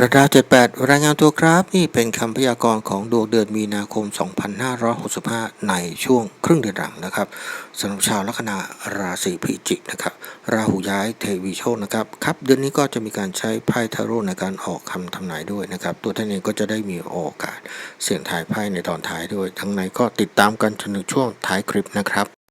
ระดา78 รายงานตัวครับ นี่เป็นคำพยากรณ์ของดวงเดือนมีนาคม 2565 ในช่วงครึ่งเดือนหลังนะครับสำหรับชาวลัคนาราศีพิจิกนะครับ ราหูย้ายเทวีโชคนะครับ ครับ เดือนนี้ก็จะมีการใช้ไพ่ทาโร่ในการออกคำทำนายด้วยนะครับ ตัวท่านเองก็จะได้มีโอกาสเสี่ยงทายไพ่ในตอนท้ายด้วย ทั้งในก็ติดตามกันจนถึงช่วงท้ายคลิปนะครับ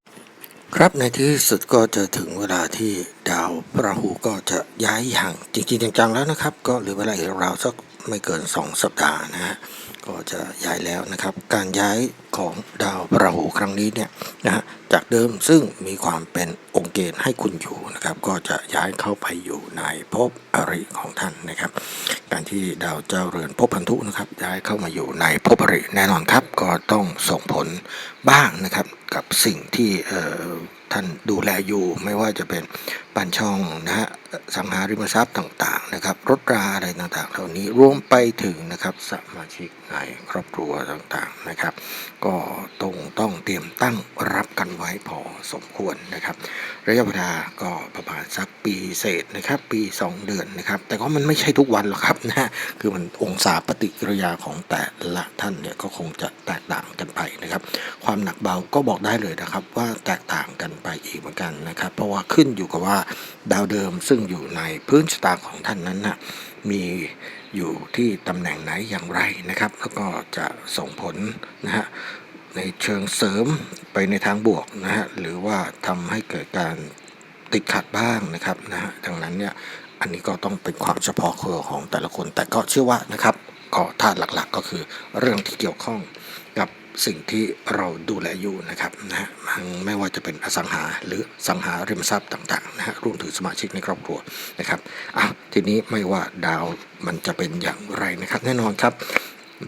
ครับในที่สุดก็จะถึงเวลาที่ดาวพราหูก็จะย้ายอย่างจริงๆจังๆแล้วนะครับ ก็เหลือเวลาอีกราวสักไม่เกิน 2 สัปดาห์นะฮะก็จะย้ายแล้วนะครับ การย้ายของดาวพราหูครั้งนี้เนี่ยนะฮะจากเดิมซึ่งมีความเป็นองค์เกณฑ์ให้คุณอยู่นะครับ ก็จะย้ายเข้าไปอยู่ในภพอริของท่านนะครับ การที่ดาวเจ้าเรือนภพพันธุนะครับย้ายเข้ามาอยู่ในภพอริแน่นอนครับ ก็ต้องส่งผลบ้างนะครับ กับสิ่งที่ท่านดูแลอยู่ ไม่ว่าจะเป็นบ้านช่องนะฮะสังหาริมทรัพย์ต่างๆนะครับรถราอะไรต่างๆ เหล่านี้รวมไปถึงนะครับสมาชิกในครอบครัวต่างๆนะครับ ก็ต้องต้องเตรียมตั้งรับกันไว้พอสมควรนะครับ ระยะเวลาก็ประมาณสักปีเศษนะครับ ปี 2 เดือนนะครับ แต่ก็มันไม่ใช่ทุกวันหรอกครับนะคือมันองศาปฏิกิริยาของแต่ละท่านเนี่ยก็คงจะแตกต่างกันไปนะครับ ความหนักเบาก็บอกได้เลยนะครับว่าแตกต่างกันไปอีกเหมือนกันนะครับ เพราะว่าขึ้นอยู่กับว่าดาวเดิมซึ่งอยู่ในพื้นชะตาของท่านนั้นนะมีอยู่ที่ตำแหน่งไหนอย่างไรนะครับ แล้วก็จะส่งผลนะฮะในเชิงเสริมไปในทางบวกนะฮะหรือว่าทำให้เกิดการติดขัดบ้างนะครับนะฮะดังนั้นเนี่ยอันนี้ก็ต้องเป็นความเฉพาะตัวของแต่ละคน แต่ก็เชื่อว่านะครับก็ธาตุหลักๆ ก็คือเรื่องที่เกี่ยวข้อง สิ่งที่เราดูแลอยู่นะครับนะฮะไม่ว่าจะเป็นอสังหาหรือสังหาริมทรัพย์ต่างๆนะฮะรวมถึงสมาชิกในครอบครัวนะครับอะทีนี้ไม่ว่าดาวมันจะเป็นอย่างไรนะครับ แน่นอนครับ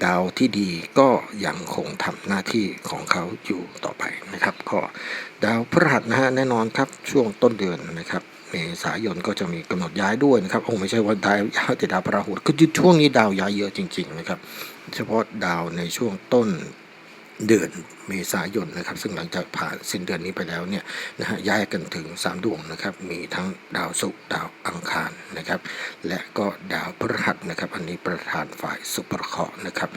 ดาวที่ดีก็ยังคงทำหน้าที่ของเขาอยู่ต่อไปนะครับก็ดาวพฤหัสนะฮะแน่นอนครับช่วงต้นเดือนนะครับเมษายนก็จะมีกำหนดย้ายด้วยนะครับโอ้ไม่ใช่ว่าดาวย้ายแต่ดาวพระราหูคือช่วงนี้ดาวย้ายเยอะจริง ๆ นะครับ เฉพาะดาวในช่วงต้น เดือนเมษายนนะครับ ซึ่งหลังจากผ่านสิ้นเดือนนี้ไปแล้วเนี่ยนะฮะย้ายกันถึง 3 ดวงนะครับ มีทั้งดาวศุกร์ดาวอังคารนะครับ และก็ดาวพฤหัสนะครับ อันนี้ประธานฝ่ายสุประเคราะห์นะครับ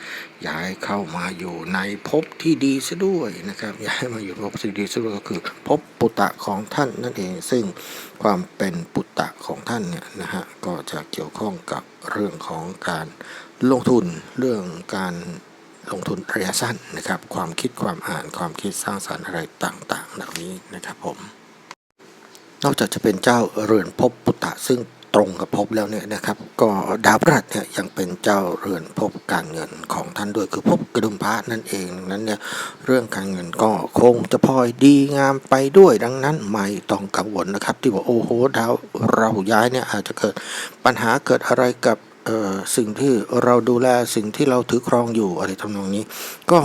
ย้ายเข้ามาอยู่ในภพที่ดีซะด้วยนะครับ ย้ายมาอยู่ภพที่ดีซะด้วยก็คือภพปุตตะของท่านนั่นเอง ซึ่งความเป็นปุตตะของท่านเนี่ยนะฮะก็จะเกี่ยวข้องกับเรื่องของการลงทุนเรื่องการ ลงทุนระยะสั้นนะครับ ความคิดความอ่านความคิดสร้างสรรค์อะไรต่างๆเหล่านี้นะครับผม นอกจากจะเป็นเจ้าเรือนภพปุตตะซึ่งตรงกับภพแล้วเนี่ยนะครับก็ดาวพฤหัสเนี่ยยังเป็นเจ้าเรือนภพการเงินของท่านด้วยคือภพกระดุมพระนั่นเองนั้นเนี่ยเรื่องการเงินก็คงจะพลอยดีงามไปด้วยดังนั้นไม่ต้องกังวลนะครับ ที่ว่าโอ้โหดาวเราย้ายเนี่ยอาจจะเกิดปัญหาเกิดอะไรกับ สิ่งที่เราดูแลสิ่งที่เราถือครองอยู่อะไรทำนองนี้ ก็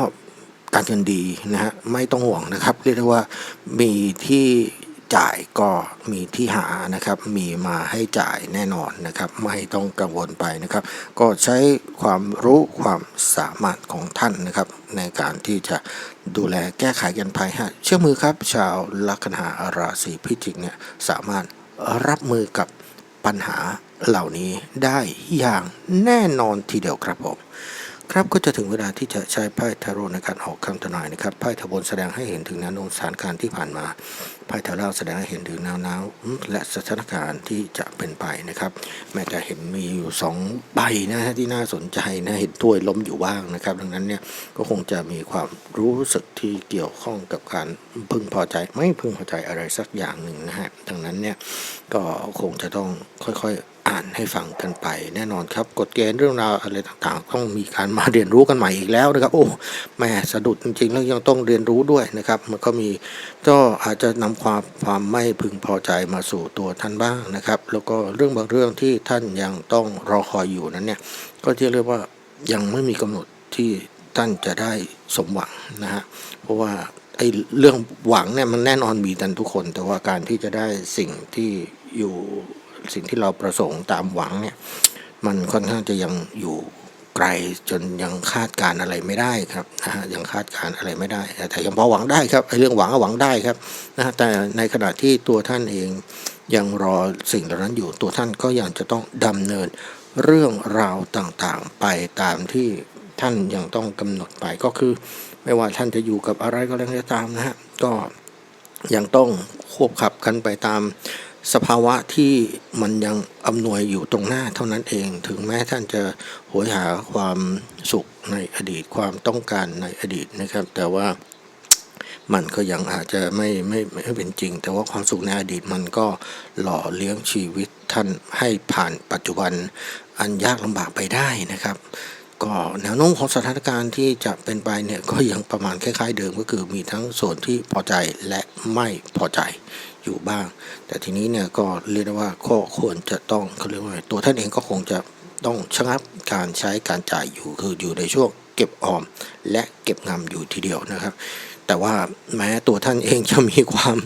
การเงินดีนะฮะไม่ต้องห่วงนะครับ เรียกได้ว่ามีที่จ่ายก็มีที่หานะครับ มีมาให้จ่ายแน่นอนนะครับ ไม่ต้องกังวลไปนะครับ ก็ใช้ความรู้ความสามารถของท่านนะครับ ในการที่จะดูแลแก้ไขกันภัยฮะเชื่อมือครับ ชาวลัคนาราศีพิจิกเนี่ยสามารถรับมือกับปัญหา เหล่านี้ได้อย่างแน่นอนทีเดียวครับผมครับก็จะถึงเวลาที่จะใช้ไพ่ทาโร่ในการออกคำทนายนะครับไพ่ทบนแสดงให้เห็นถึงแนวโน้มสถานการณ์ที่ผ่านมา ไพ่ทาร่างแสดงให้เห็นถึงแนวน้มและสถานการณ์ที่จะเป็นไปนะครับ แม้จะเห็นมีอยู่สองใบนะฮะที่น่าสนใจนะเห็นถ้วยล้มอยู่บ้างนะครับ ดังนั้นเนี่ยก็คงจะมีความรู้สึกที่เกี่ยวข้องกับการพึงพอใจไม่พึงพอใจอะไรสักอย่างหนึ่งนะฮะดังนั้นเนี่ยก็คงจะต้องค่อยๆอ่านให้ฟังกันไปแน่นอนครับกฎเกณฑ์เรื่องราวอะไรต่างๆ ต้องมีการมาเรียนรู้กันใหม่อีกแล้วนะครับโอ้แม่สะดุดจริงๆแล้วยังต้องเรียนรู้ด้วยนะครับ มันก็มีก็อาจจะนำความความไม่พึงพอใจมาสู่ตัวท่านบ้างนะครับ แล้วก็เรื่องบางเรื่องที่ท่านยังต้องรอคอยอยู่นั้นเนี่ยก็ที่เรียกว่ายังไม่มีกำหนดที่ท่านจะได้สมหวังนะฮะเพราะว่าไอ้เรื่องหวังเนี่ยมันแน่นอนมีกันทุกคน แต่ว่าการที่จะได้สิ่งที่อยู่สิ่งที่เราประสงค์ตามหวังเนี่ยมันค่อนข้างจะยังอยู่ ลจนยังคาดการณ์อะไรไม่ได้ครับนะฮะยังคาดการณ์อะไรไม่ได้ แต่ยังพอหวังได้ครับไอ้เรื่องหวังก็หวังได้ครับนะฮะแต่ในขณะที่ตัวท่านเองยังรอสิ่งเหล่านั้นอยู่ตัวท่านก็ยังจะต้องดำเนินเรื่องราวต่างๆไปตามที่ท่านยังต้องกำหนดไปก็คือ ไม่ว่าท่านจะอยู่กับอะไรก็แล้วแต่ตามนะฮะก็ยังต้องควบขับกันไปตาม สภาวะที่มันยังอำนวยอยู่ตรงหน้าเท่านั้นเอง ถึงแม้ท่านจะหยหาความสุขในอดีตความต้องการในอดีตนะครับ แต่ว่ามันก็ยังอาจจะไม่ไม่ไม่เป็นจริง แต่ว่าความสุขในอดีตมันก็หล่อเลี้ยงชีวิตท่านให้ผ่านปัจจุบันอันยากลำบากไปได้นะครับ ก็แนวโน้มของสถานการณ์ที่จะเป็นไปเนี่ยก็ยังประมาณคล้ายๆเดิมก็คือมีทั้งส่วนที่พอใจและไม่พอใจ อยู่บ้าง แต่ทีนี้เนี่ยก็เรียกได้ว่าก็ควรจะต้องเขาเรียกว่าตัวท่านเองก็คงจะต้องชะงับการใช้การจ่ายอยู่คืออยู่ในช่วงเก็บออม และเก็บงำอยู่ทีเดียวนะครับ แต่ว่าแม้ตัวท่านเองจะมีความ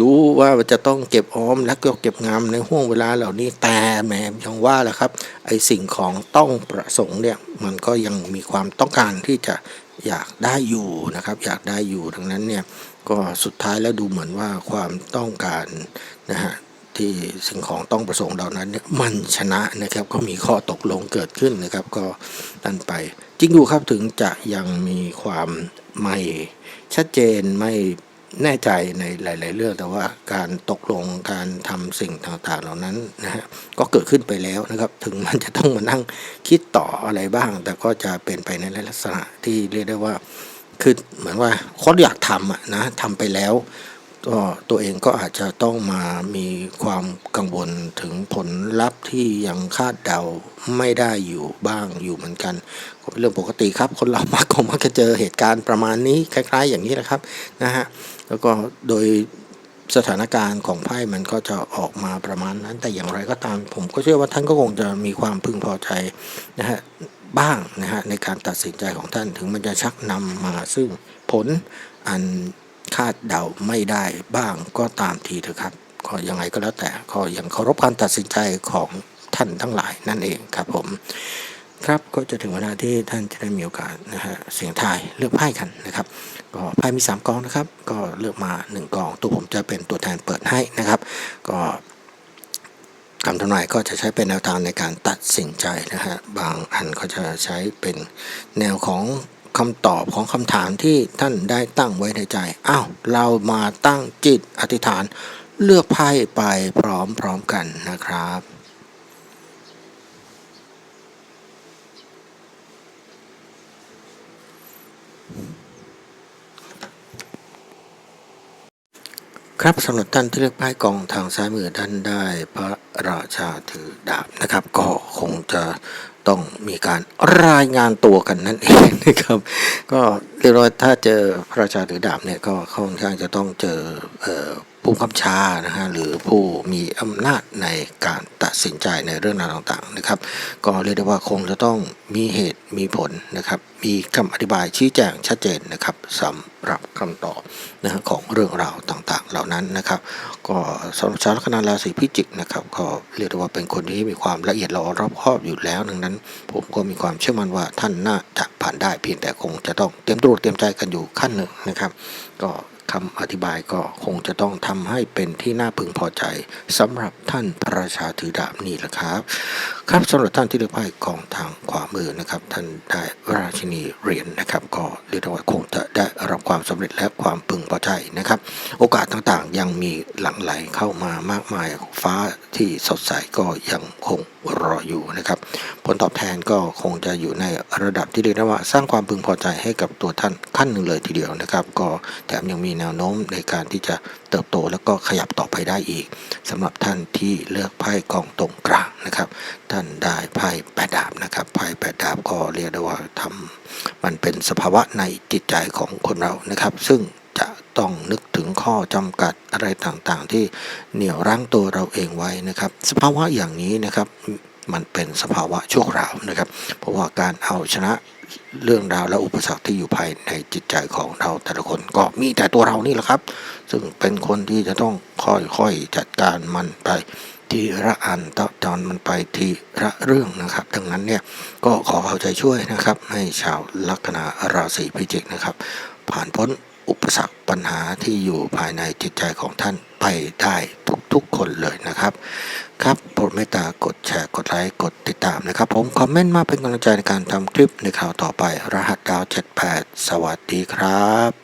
รู้ว่าจะต้องเก็บออมและก็เก็บงำในห่วงเวลาเหล่านี้แต่แหมยังว่าแหละครับ ไอสิ่งของต้องประสงค์เนี่ยมันก็ยังมีความต้องการที่จะอยากได้อยู่นะครับ อยากได้อยู่ดังนั้นเนี่ย ก็สุดท้ายแล้วดูเหมือนว่าความต้องการนะฮะที่สิ่งของต้องประสงค์เหล่านั้นเนี่ยมันชนะนะครับ ก็มีข้อตกลงเกิดขึ้นนะครับ ก็นั่นไป จริงอยู่ครับถึงจะยังมีความไม่ชัดเจนไม่แน่ใจในหลาย ๆ เรื่องแต่ว่าการตกลงการทำสิ่งต่าง ๆ เหล่านั้นนะฮะก็เกิดขึ้นไปแล้วนะครับ ถึงมันจะต้องมานั่งคิดต่ออะไรบ้าง แต่ก็จะเป็นไปในลักษณะที่เรียกได้ว่า คือเหมือนว่าคนอยากทำอะนะทำไปแล้วก็ตัวเองก็อาจจะต้องมามีความกังวลถึงผลลัพธ์ที่ยังคาดเดาไม่ได้อยู่บ้างอยู่เหมือนกันก็เป็นเรื่องปกติครับ คนเรามักคงมักจะเจอเหตุการณ์ประมาณนี้คล้าย ๆ อย่างนี้นะครับนะฮะแล้วก็โดยสถานการณ์ของไพ่มันก็จะออกมาประมาณนั้น แต่อย่างไรก็ตามผมก็เชื่อว่าท่านก็คงจะมีความพึงพอใจนะฮะ บ้างนะฮะในการตัดสินใจของท่านถึงมันจะชักนำมาซึ่งผลอันคาดเดาไม่ได้บ้างก็ตามทีเถอะครับก็ยังไงก็แล้วแต่ก็ยังเคารพการตัดสินใจของท่านทั้งหลายนั่นเองครับผม ครับก็จะถึงเวลาที่ท่านจะได้มีโอกาสนะฮะเสียงทายเลือกไพ่กันนะครับก็ไพ่มี 3กองนะครับ ก็เลือกมา 1กอง ตัวผมจะเป็นตัวแทนเปิดให้นะครับ ก็ คำทำนายก็จะใช้เป็นแนวทางในการตัดสินใจนะฮะบางอันก็จะใช้เป็นแนวของคำตอบของคำถามที่ท่านได้ตั้งไว้ในใจอ้าวเรามาตั้งจิตอธิษฐานเลือกไพ่ไปพร้อมๆกันนะครับครับสำหรับท่านที่เลือกไพ่กองทางซ้ายมือท่านได้พระ ราชาถือดาบนะครับ ก็คงจะต้องมีการรายงานตัวกันนั่นเองนะครับ ก็เรียกว่าถ้าเจอพระราชาถือดาบเนี่ยก็ค่อนข้างจะต้องเจอเออ ผู้กำชานะฮะหรือผู้มีอำนาจในการตัดสินใจในเรื่องราวต่างๆนะครับ ก็เรียกได้ว่าคงจะต้องมีเหตุมีผลนะครับ มีคำอธิบายชี้แจงชัดเจนนะครับสำหรับคำตอบนะฮะของเรื่องราวต่างๆ เหล่านั้นนะครับ ก็สำหรับชาวลัคนาราศีพิจิกนะครับก็เรียกได้ว่าเป็นคนที่มีความละเอียดละออรอบคอบอยู่แล้วดังนั้น ผมก็มีความเชื่อมั่นว่าท่านน่าจะผ่านได้เพียงแต่คงจะต้องเตรียมตัวเตรียมใจกันอยู่ขั้นหนึ่งนะครับ ก็ คำอธิบายก็คงจะต้องทำให้เป็นที่น่าพึงพอใจสำหรับท่านพระราชาถือดาบนี่แหละครับครับสำหรับท่านที่เลือกไพ่กองทางขวามือนะครับ ท่านได้ราชินีเหรียญนะครับ ก็เรียกว่าคงจะได้รับความสำเร็จและความพึงพอใจนะครับ โอกาสต่างๆยังมีหลั่งไหลเข้ามามากมายฟ้าที่สดใสก็ยังคงรออยู่นะครับ ผลตอบแทนก็คงจะอยู่ในระดับที่เรียกได้ว่าสร้างความพึงพอใจให้กับตัวท่านขั้นหนึ่งเลยทีเดียวนะครับ ก็แถมยังมีแนวโน้มในการที่จะ เติบโตแล้วก็ขยับต่อไปได้อีกสำหรับท่านที่เลือกไพ่กองตรงกลางนะครับ ท่านได้ไพ่แปดดาบนะครับไพ่แปดดาบก็เรียกได้ว่าทำมันเป็นสภาวะในจิตใจของคนเรานะครับ ซึ่งจะต้องนึกถึงข้อจำกัดอะไรต่างๆ ที่เหนี่ยวรั้งตัวเราเองไว้นะครับ สภาวะอย่างนี้นะครับมันเป็นสภาวะชั่วคราวนะครับ เพราะว่าการเอาชนะ เรื่องราวและอุปสรรคที่อยู่ภายในจิตใจของเราแต่ละคนก็มีแต่ตัวเรานี่แหละครับ ซึ่งเป็นคนที่จะต้องค่อยๆจัดการมันไปทีละอันตอตอนมันไปทีละเรื่องนะครับ ดังนั้นเนี่ยก็ขอเอาใจช่วยนะครับ ให้ชาวลัคนาราศีพิจิกนะครับ ผ่านพ้นอุปสรรคปัญหาที่อยู่ภายในจิตใจของท่านไปได้ทุกๆคนเลยนะครับ ครับโปรดเมตตากดแชร์กดไลค์กดติดตามนะครับ ผมคอมเมนต์มาเป็นกำลังใจในการทำคลิปในข่าวต่อไป รหัสดาว 78 สวัสดีครับ